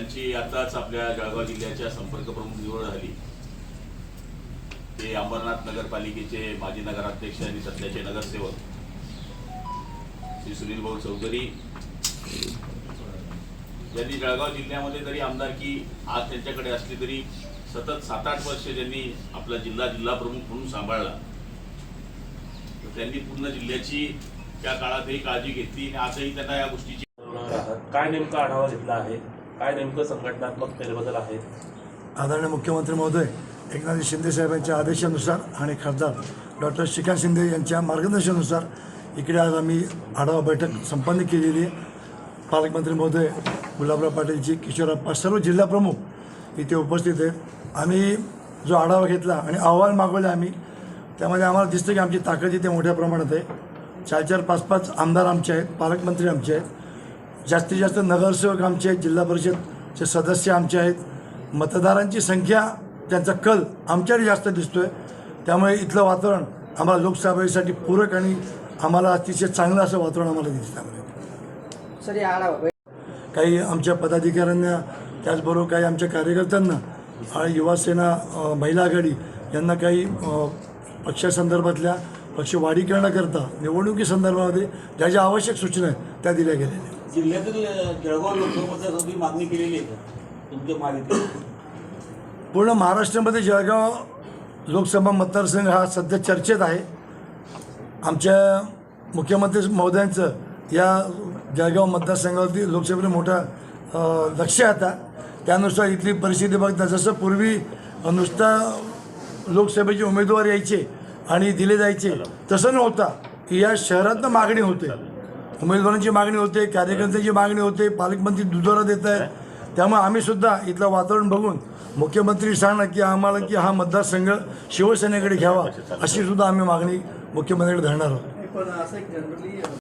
त्यांची आताच आपल्या जळगाव जिल्ह्याच्या संपर्क प्रमुख निवड झाली. ते अंबरनाथ नगरपालिकेचे माजी नगराध्यक्ष आणि सध्याचे नगरसेवक श्री सुनील भाऊ चौधरी यांनी जळगाव जिल्ह्यामध्ये तरी आमदारकी आज त्यांच्याकडे असली तरी सतत सात आठ वर्ष ज्यांनी आपला जिल्हा जिल्हा प्रमुख म्हणून सांभाळला. तर त्यांनी पूर्ण जिल्ह्याची त्या काळातही काळजी घेतली आणि आजही त्यांना या गोष्टीची काय नेमका आढावा घेतला आहे? काय नेमकं संघटनात्मक फेरबदल आहेत? आदरणीय मुख्यमंत्री महोदय एकनाथ शिंदे साहेबांच्या आदेशानुसार आणि खासदार डॉक्टर श्रीकांत शिंदे यांच्या मार्गदर्शनानुसार इकडे आज आम्ही आढावा बैठक संपन्न केलेली आहे. पालकमंत्री महोदय गुलाबराव पाटीलजी किशोरप्पा सर्व जिल्हाप्रमुख इथे उपस्थित आहेत. आम्ही जो आढावा घेतला आणि अहवाल मागवले आम्ही त्यामध्ये आम्हाला दिसतं की आमची ताकद इथे मोठ्या प्रमाणात आहे. चार चार पाच पाच आमदार आमचे आहेत पालकमंत्री आमचे आहेत. जास्तीत जास्त नगरसेवक आमचे आहेत जिल्हा परिषदचे सदस्य आमचे आहेत. मतदारांची संख्या त्यांचा कल आमच्याकडे जास्त दिसतो आहे त्यामुळे इथलं वातावरण आम्हाला लोकसभेसाठी पूरक आणि आम्हाला अतिशय चांगलं असं वातावरण आम्हाला दिसतं काही आमच्या पदाधिकाऱ्यांना त्याचबरोबर काही आमच्या कार्यकर्त्यांना युवासेना महिला आघाडी यांना काही पक्षासंदर्भातल्या पक्ष वाढीकरणाकरता निवडणुकीसंदर्भामध्ये ज्या ज्या आवश्यक सूचना आहेत त्या दिल्या गेलेल्या आहेत. जिल्ह्यातील जळगाव लोकसभेसाठी मागणी केलेली आहे. का तुमच्या माहिती पूर्ण महाराष्ट्रामध्ये जळगाव लोकसभा मतदारसंघ हा सध्या चर्चेत आहे. आमच्या मुख्यमंत्री महोदयांचं या जळगाव मतदारसंघावरती लोकसभेला मोठा लक्ष आता. त्यानुसार इथली परिस्थिती बघता जसं पूर्वी नुसता लोकसभेचे उमेदवार यायचे आणि दिले जायचे तसं नव्हता. की या शहरातनं मागणी होते. उमेदवारांची मागणी होते कार्यकर्त्यांची मागणी होते पालकमंत्री दुजोरा देत आहेत. त्यामुळे आम्ही सुद्धा इथलं वातावरण बघून मुख्यमंत्री सांगणार की आम्हाला की हा मतदारसंघ शिवसेनेकडे घ्यावा अशी सुद्धा आम्ही मागणी मुख्यमंत्र्यांकडे धरणार आहोत.